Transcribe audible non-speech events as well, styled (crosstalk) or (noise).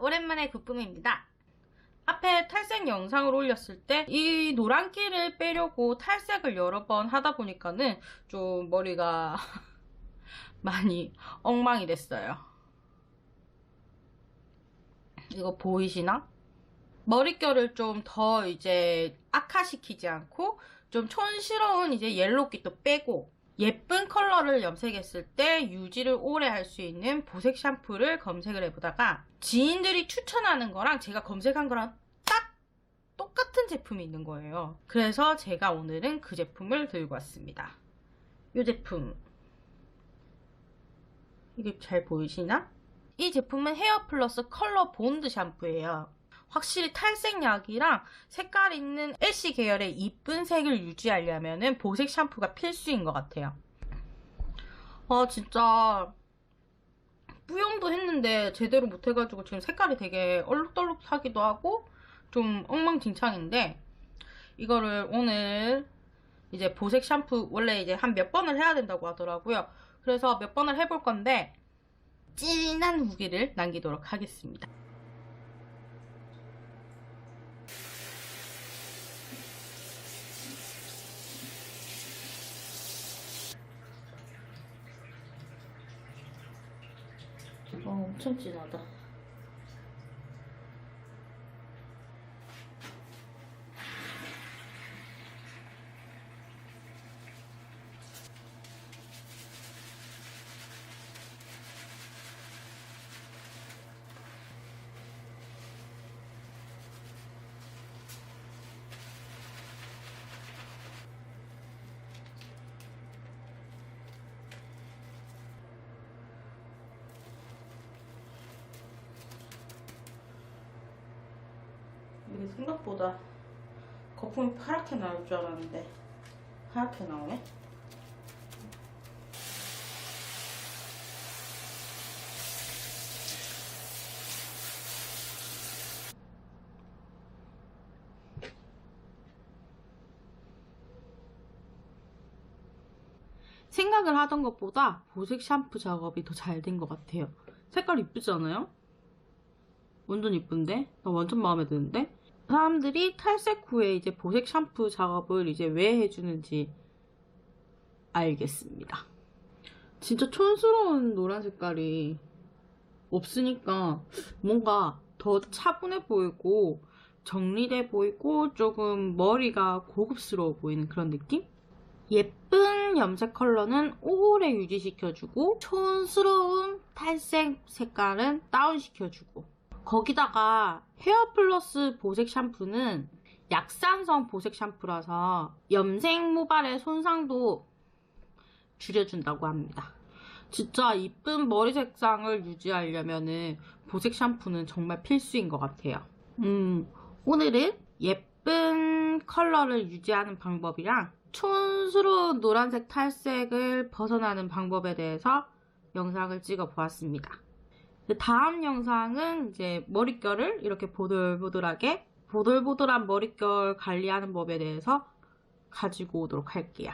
오랜만에 구쁨입니다. 앞에 탈색 영상을 올렸을 때 이 노란기를 빼려고 탈색을 여러 번 하다 보니까는 좀 머리가 (laughs) 많이 엉망이 됐어요. 이거 보이시나? 머릿결을 좀 더 이제 악화시키지 않고 좀 촌스러운 이제 옐로우기도 빼고 예쁜 컬러를 염색했을 때 유지를 오래 할 수 있는 보색 샴푸를 검색을 해보다가 지인들이 추천하는 거랑 제가 검색한 거랑 딱 똑같은 제품이 있는 거예요. 그래서 제가 오늘은 그 제품을 들고 왔습니다. 이 제품. 이게 잘 보이시나? 이 제품은 헤어 플러스 컬러 본드 샴푸예요. 확실히 탈색약이랑 색깔 있는 애쉬 계열의 이쁜 색을 유지하려면 보색 샴푸가 필수인 것 같아요. 아 진짜 뿌용도 했는데 제대로 못해가지고 지금 색깔이 되게 얼룩덜룩하기도 하고 좀 엉망진창인데 이거를 오늘 이제 보색 샴푸 원래 이제 한 몇 번을 해야 된다고 하더라고요. 그래서 몇 번을 해볼 건데 진한 후기를 남기도록 하겠습니다. 어, 엄청 진하다. 이게 생각보다 거품이 파랗게 나올 줄 알았는데 하얗게 나오네. 생각을 하던 것보다 보색 샴푸 작업이 더 잘 된 것 같아요. 색깔 이쁘지 않아요? 완전 이쁜데? 나 완전 마음에 드는데? 사람들이 탈색 후에 이제 보색 샴푸 작업을 이제 왜 해주는지 알겠습니다. 진짜 촌스러운 노란 색깔이 없으니까 뭔가 더 차분해 보이고 정리돼 보이고 조금 머리가 고급스러워 보이는 그런 느낌? 예쁜 염색 컬러는 오래 유지시켜주고 촌스러운 탈색 색깔은 다운시켜주고 거기다가 헤어 플러스 보색 샴푸는 약산성 보색 샴푸라서 염색 모발의 손상도 줄여준다고 합니다. 진짜 이쁜 머리 색상을 유지하려면은 보색 샴푸는 정말 필수인 것 같아요. 음, 오늘은 예쁜 컬러를 유지하는 방법이랑 촌스러운 노란색 탈색을 벗어나는 방법에 대해서 영상을 찍어 보았습니다. 다음 영상은 이제 머릿결을 이렇게 보들보들하게 보들보들한 머릿결 관리하는 법에 대해서 가지고 오도록 할게요.